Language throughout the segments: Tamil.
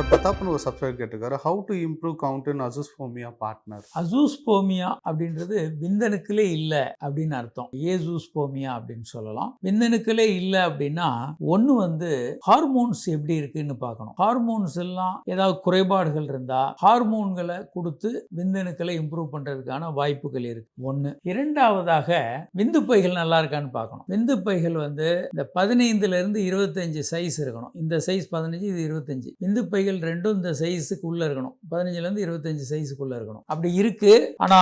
சார் பிரதாப்னு ஒரு சப்ஸ்கிரைப் கேட்டிருக்காரு. How to improve count in azoospermia partner azoospermia அப்படின்றது விந்தணுக்களே இல்லை அப்படின்னு அர்த்தம். ஏசூஸ்போமியா அப்படின்னு சொல்லலாம். விந்தணுக்களே இல்லை அப்படின்னா ஒன்று வந்து ஹார்மோன்ஸ் எப்படி இருக்குன்னு பார்க்கணும். ஹார்மோன்ஸ் எல்லாம் ஏதாவது குறைபாடுகள் இருந்தால் ஹார்மோன்களை கொடுத்து விந்தணுக்களை இம்ப்ரூவ் பண்ணுறதுக்கான வாய்ப்புகள் இருக்கு. ஒன்று இரண்டாவதாக விந்துப்பைகள் நல்லா இருக்கான்னு பார்க்கணும். விந்துப்பைகள் வந்து இந்த பதினைந்துலேருந்து இருபத்தஞ்சு சைஸ் இருக்கணும். இந்த சைஸ் பதினஞ்சு இது இருபத்தஞ்சு. விந்துப்பைகள் ரெண்டும் இந்த சைஸுக்கு உள்ள இருக்கணும் பதினஞ்சுலேருந்து இருபத்தஞ்சு சைஸுக்குள்ள இருக்கணும். அப்படி இருக்கு. ஆனா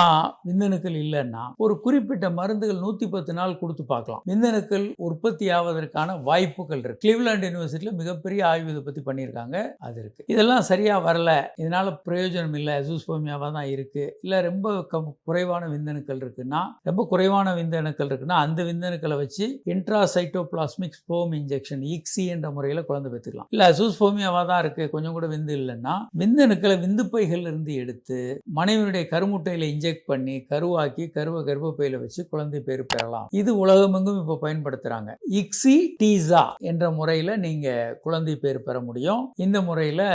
விந்தணுக்கள் இல்லைன்னா ஒரு குறிப்பிட்ட மருந்துகள் நூத்தி பத்து நாள் கொடுத்து பார்க்கலாம். விந்தணுக்கள் உற்பத்தி ஆவதற்கான வாய்ப்புகள் இருக்கு. கிளீவ்லாண்ட் யூனிவர்சிட்டியில் மிகப்பெரிய ஆய்வு இதை பத்தி பண்ணியிருக்காங்க. அது இருக்கு. இதெல்லாம் சரியா வரல. இதனால பிரயோஜனம் இல்லை. அசூஸ்போமியாவாக தான் இருக்கு. இல்லை ரொம்ப கம் குறைவான விந்தணுக்கள் இருக்குன்னா ரொம்ப குறைவான விந்தணுக்கள் இருக்குன்னா அந்த விந்தணுக்களை வச்சு இன்ட்ராசைட்டோபிளாஸ்மிக் ஸ்போம் இன்ஜெக்ஷன் இக்ஸி என்ற முறையில் குழந்தை பெற்றுக்கலாம். இல்லை அசூஸ்போமியாவாக தான் இருக்கு. கொஞ்சம் கூட விந்து இல்லைன்னா விந்தணுக்களை விந்துப்பைகள்ல இருந்து எடுத்து மனைவியுடைய கருமுட்டையில இன்ஜெக்ட் பண்ணி கருவாக்கி கருவை கர்ப்பப்பையில வச்சு குழந்தை பேர் பெறலாம். இது உலகமெங்கும் இப்போ பயன்படுத்துறாங்க. இக்ஸி டீசா என்ற முறையில் நீங்க குழந்தை பேர் பெற முடியும். இந்த முறையில்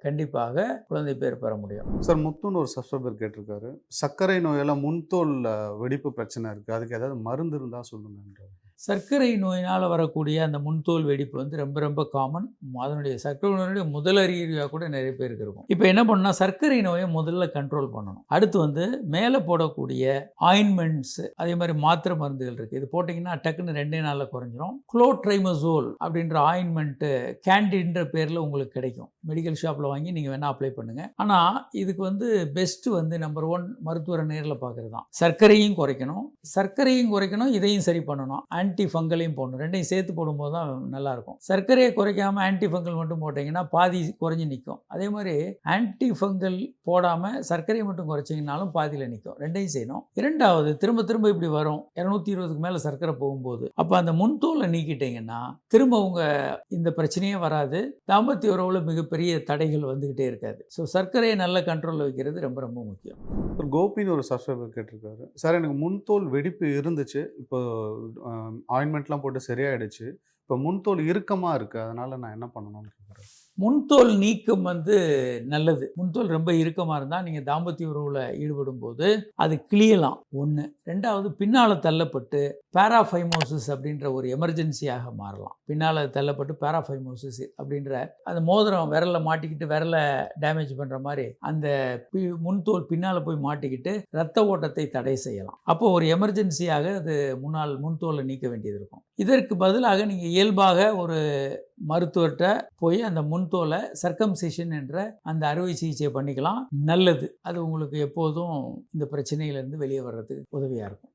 கண்டிப்பாக குழந்தை பேர் பெற முடியும். சார் முத்துன்னு ஒரு சப்ஸ்கிரைபர் கேட்டிருக்காரு. சர்க்கரை நோயெல்லாம் முன்தோல் வெடிப்பு பிரச்சனை இருக்கு. அதுக்கு ஏதாவது மருந்து இருந்தா சொல்லுங்கன்றாரு. சர்க்கரை நோயினால் வரக்கூடிய அந்த முன்தோல் வெடிப்பு வந்து ரொம்ப ரொம்ப காமன் அதனுடைய சர்க்கரை நோயினுடைய முதல் அறிகுறியாக கூட நிறைய பேருக்கு இருக்கும். இப்போ என்ன பண்ணால் சர்க்கரை நோயை முதல்ல கண்ட்ரோல் பண்ணணும். அடுத்து வந்து மேலே போடக்கூடிய ஆயின்மெண்ட்ஸ் அதே மாதிரி மாத்திரை மருந்துகள் இருக்குது இது போட்டிங்கன்னா டக்குன்னு ரெண்டே நாளில் குறைஞ்சிரும். குளோட்ரைமசோல் அப்படின்ற ஆயின்மெண்ட்டு கேண்டின்ற பேரில் உங்களுக்கு கிடைக்கும். மெடிக்கல் ஷாப்பில் வாங்கி நீங்கள் வேணால் அப்ளை பண்ணுங்கள் ஆனால் இதுக்கு வந்து பெஸ்ட்டு வந்து நம்பர் ஒன் மருத்துவரை நேரில் பார்க்குறது தான். சர்க்கரையும் குறைக்கணும். சர்க்கரையும் குறைக்கணும் இதையும் சரி பண்ணணும். அண்ட் ஆன்டி ஃபங்கலையும் போடணும். ரெண்டையும் சேர்த்து போடும்போது தான் நல்லாயிருக்கும். சர்க்கரையை குறைக்காமல் ஆன்டி ஃபங்கல் மட்டும் போட்டிங்கன்னா பாதி குறைஞ்சி நிற்கும். அதே மாதிரி ஆன்டி ஃபங்கல் போடாமல் சர்க்கரையை மட்டும் குறைச்சிங்கனாலும் பாதியில் நிற்கும். ரெண்டையும் செய்யணும். இரண்டாவது திரும்ப திரும்ப இப்படி வரும். இரநூத்தி இருபதுக்கு மேலே சர்க்கரை போகும்போது. அப்போ அந்த முன்தோலை நீக்கிட்டீங்கன்னா திரும்ப உங்கள் இந்த பிரச்சனையே வராது. தாம்பத்திய உறவில் மிகப்பெரிய தடைகள் வந்துக்கிட்டே இருக்காது. ஸோ சர்க்கரையை நல்ல கண்ட்ரோலில் வைக்கிறது ரொம்ப ரொம்ப முக்கியம். ஒரு கோபின்னு ஒரு சப்ஸ்கிரைபர் கேட்டிருக்காரு. சார் எனக்கு முன்தோல் வெடிப்பு இருந்துச்சு. இப்போ ஆயின்மெண்ட்லாம் போட்டு சரியாயிடுச்சு. இப்போ முன்தோல் இறுக்கமாக இருக்குது அதனால் நான் என்ன பண்ணணும்னு கேட்குறேன் முன்தோல் நீக்கம் வந்து நல்லது. முன்தோல் ரொம்ப இறுக்கமாக இருந்தால் நீங்கள் தாம்பத்திய உறவில் ஈடுபடும் போது அது கிளியலாம். ஒன்று ரெண்டாவது பின்னால் தள்ளப்பட்டு பேராஃபைமோசிஸ் அப்படின்ற ஒரு எமர்ஜென்சியாக மாறலாம். பின்னால் தள்ளப்பட்டு பேராஃபைமோசிஸ் அப்படின்ற அந்த மோதிரம் விரலில் மாட்டிக்கிட்டு விரலை டேமேஜ் பண்ணுற மாதிரி அந்த பி- முன்தோல் பின்னால் போய் மாட்டிக்கிட்டு ரத்த ஓட்டத்தை தடை செய்யலாம். அப்போ ஒரு எமர்ஜென்சியாக அது முன்னால் முன்தோலை நீக்க வேண்டியது இருக்கும். இதற்கு பதிலாக நீங்கள் இயல்பாக ஒரு மருத்துவர்கிட்ட போய் அந்த முன்தோலை சர்க்கம்சேஷன் என்ற அந்த அறுவை சிகிச்சை பண்ணிக்கலாம். நல்லது. அது உங்களுக்கு எப்போதும் இந்த பிரச்சனையிலேருந்து வெளியே வர்றதுக்கு உதவியாக இருக்கும்.